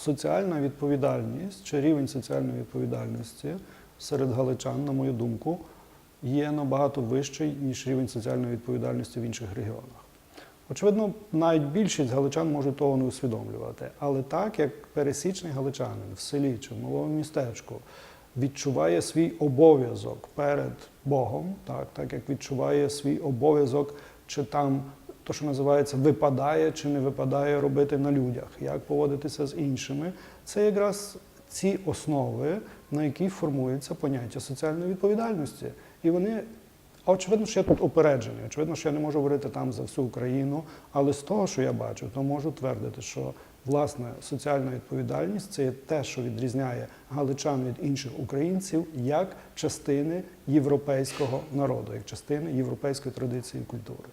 соціальна відповідальність чи рівень соціальної відповідальності серед галичан, на мою думку, є набагато вищий, ніж рівень соціальної відповідальності в інших регіонах. Очевидно, навіть більшість галичан можуть того не усвідомлювати. Але так, як пересічний галичанин в селі чи в малому містечку відчуває свій обов'язок перед Богом, так, так як відчуває свій обов'язок, чи там то, що називається, випадає чи не випадає робити на людях, як поводитися з іншими, це якраз ці основи, на які формується поняття соціальної відповідальності. І вони а очевидно, що я тут упереджений. Очевидно, що я не можу говорити там за всю Україну, але з того, що я бачу, то можу твердити, що власне соціальна відповідальність це є те, що відрізняє галичан від інших українців як частини європейського народу, як частини європейської традиції і культури.